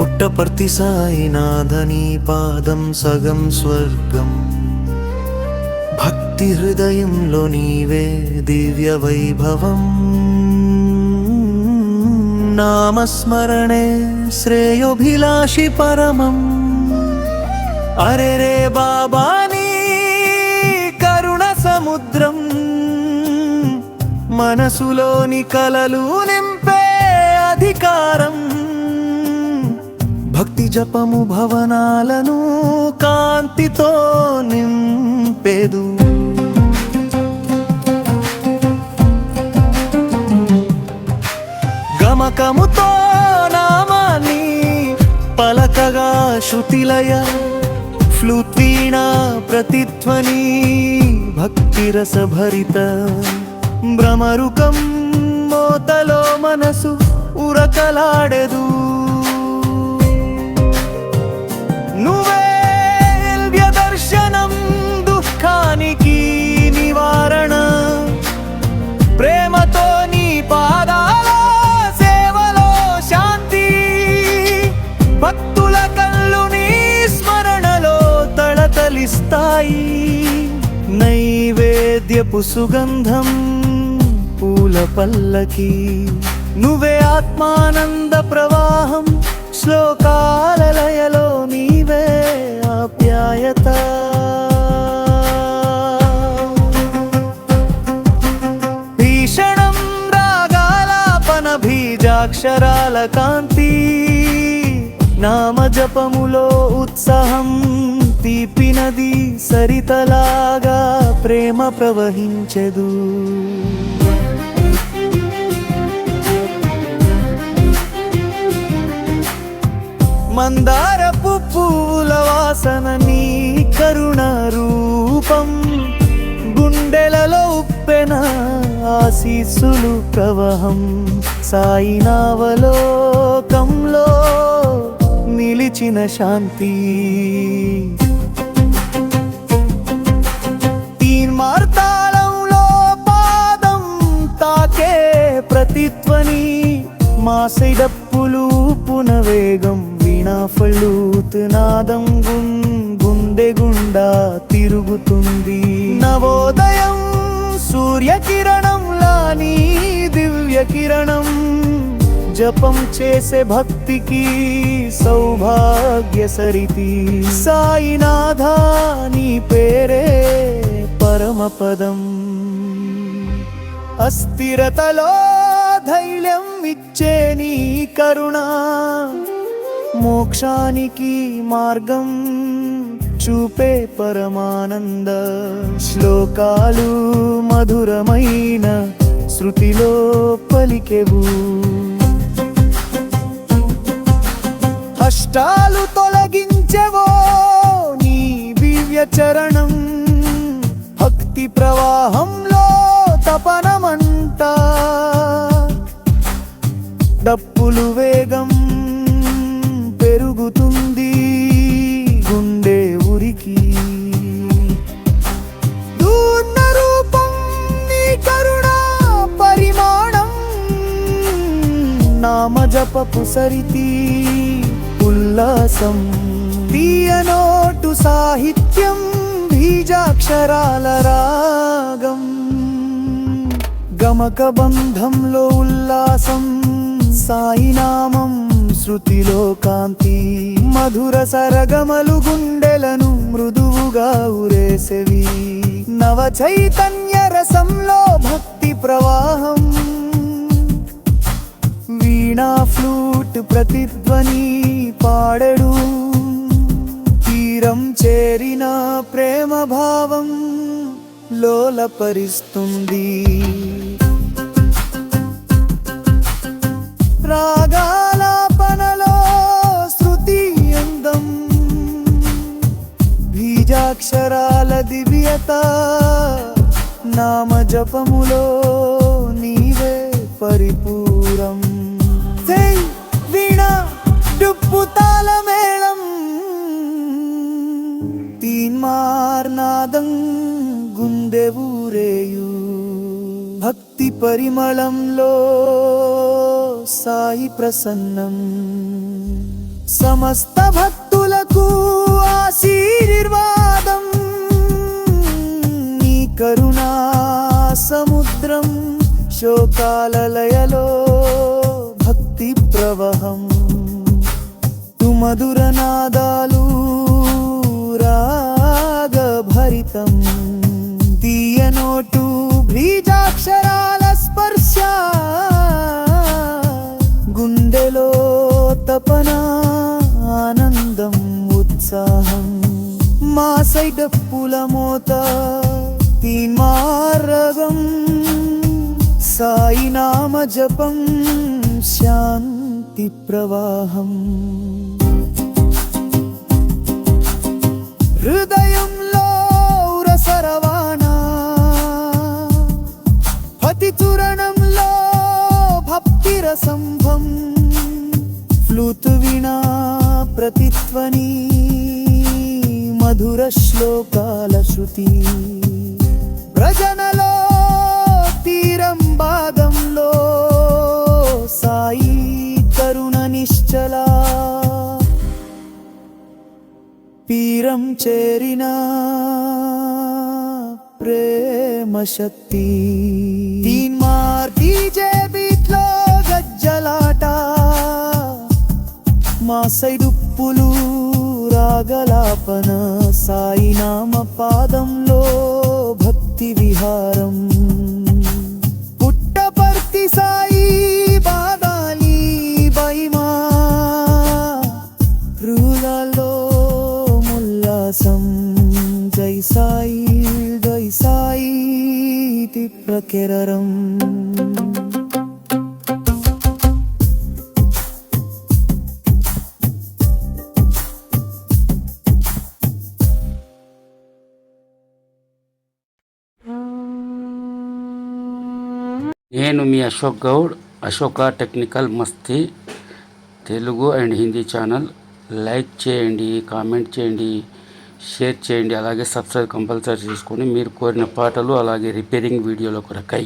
పుట్టపర్తి సాయినాథని పాదం సగం స్వర్గం. భక్తి హృదయంలో నీవే దివ్య వైభవం. నామస్మరణే శ్రేయోభిలాషి పరమం. అరే రే బాబానీ కరుణ సముద్రం. మనసులోని కలలు నింపే జపము భవనాలను కాంతితో నింపేదు. గమకముతో నామాన్ని పలకగా శృతిలయ ఫ్లూతీణ ప్రతిధ్వని భక్తిరసభరిత భ్రమరుకం మోతలో మనసు ఉరకలాడెదు. నువ్వే దర్శనం దుఃఖానికి నివారణ. ప్రేమతో నీ పాదాల సేవలో శాంతి. భక్తుల కళ్ళు నీ స్మరణలో తళతలిస్తాయి నైవేద్యపు సుగంధం పూల పల్లకి. నువ్వే ఆత్మానంద ప్రవాహం శ్లోకాల లయలో నీవే ఆప్యాయత. భీషణం రాగాలాపన బీజాక్షరాల కాంతి నామ జపములో ఉత్సాహం తీపినది సరితలాగా ప్రేమ ప్రవహించెదు. మందారపు పువ్వుల వాసన నీ కరుణ రూపం. గుండెలలో ఉప్పెన ఆశీసులు ప్రవహం. సాయినావలోకంలో నిలిచిన శాంతి. తీన్మార్తాళంలో పాదం తాకే ప్రతిధ్వని. మాసిడప్పులు పునవేగం వీణా నాదం గుం గుండె గుండా తిరుగుతుంది. నవోదయం సూర్యకిరణంలా నీ దివ్య కిరణం జపం చేసే భక్తికి సౌభాగ్య సరితి సాయినాథ నీ పేరే పరమపదం. అస్థిరతలో ధైర్యం ఇచ్చే నీ కరుణా. మోక్షానికి మార్గం చూపే పరమానంద. శ్లోకాలు మధురమైన శృతిలో పలికెవు. కష్టాలు తొలగించెవో నీ దివ్య చరణం. భక్తి ప్రవాహంలో తపనమంట డప్పులు వేగం పెరుగుతుంది గుండె ఉరికి. దూర్ణ రూపం నీ కరుణ పరిమాణం నామ సరితి ఉల్లాసం తీయనోటు సాహిత్యం బీజాక్షరాల రాగం. గమక బంధంలో ఉల్లాసం సాయినామ శృతిలో కాంతి. మధుర సరగమలు గుండెలను మృదువుగా ఉరేసెవి. నవ చైతన్య రసంలో భక్తి ప్రవాహం. వీణా ఫ్లూట్ ప్రతిధ్వని పాడెడు. తీరం చేరిన ప్రేమ భావం లోలపరిస్తుంది. జపములో నీవే పరిపూరం. జై వీణ డుప్పు తాళమేళం. తీన్మార్నాదం గుండె ఊరేయు. భక్తి పరిమళంలో సాయి ప్రసన్నం. సమస్త భక్తులకు ఆశీర్వాదం. నీ కరుణా శోకాలలయలో భక్తి ప్రవహం. తుమధుర నాదాలు రాగభరితం తీయనోటు బీజాక్షరాల స్పర్శ. గుండెలో తపన ఆనందం ఉత్సాహం. మా సైడ పుల మోత తీన్మారగం సాయి నామ జపం శాంతి ప్రవాహం. హృదయంలో రసరవాణా పతి చురణంలో భక్తి రసంభం ఫ్లూతు వినా ప్రతిత్వని మధుర శ్లోకాల శృతి. ప్రజన తీరం భాగంలో సాయి కరుణ నిశ్చలా. పీరం చేరిన ప్రేమ శక్తి. తీన్ మార్ డీజే గజ్జలాట. మా సైడుప్పులు రాగలాపన. సాయినామ పాదంలో భక్తి విహారం. తిప్రకెరరం నేను మీ Ashok Goud Ashoka technical Masti Telugu and Hindi channel. Like చేయండి కామెంట్ చేయండి. షేర్ చేయండి. అలాగే సబ్స్క్రైబ్ కంపల్సరీ చేసుకొని మీరు కోరిన పాటలు అలాగే రిపేరింగ్ వీడియోల కొరకై